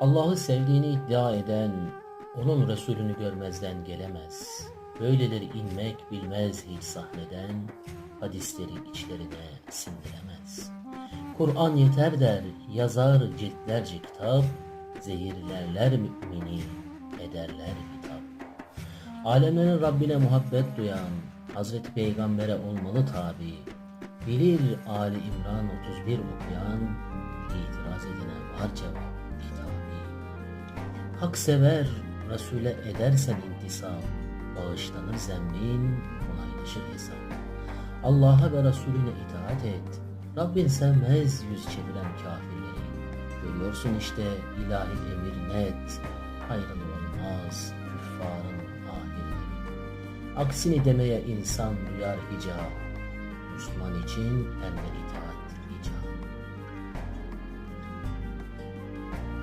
Allah'ı sevdiğini iddia eden, onun Resulünü görmezden gelemez. Böyleleri inmek bilmez hiç sahneden, hadisleri içlerine sindiremez. Kur'an yeter der, yazar ciltlerce kitap, zehirlerler mümini, ederler hitap. Alemlerin Rabbine muhabbet duyan, Hazreti Peygamber'e olmalı tabi. Bilir Ali İmran 31 okuyan, itiraz edine var cevap. Hak sever, Resul'e edersen intisap, bağışlanır zembin, kolaylaşır hesap. Allah'a ve Resulüne itaat et. Rabbin sevmez yüz çeviren kafirleri. Görüyorsun işte ilahi emir net, hayırlı olmaz küffarın ahirleri. Aksini demeye insan duyar hicap, Müslüman için emre itaat.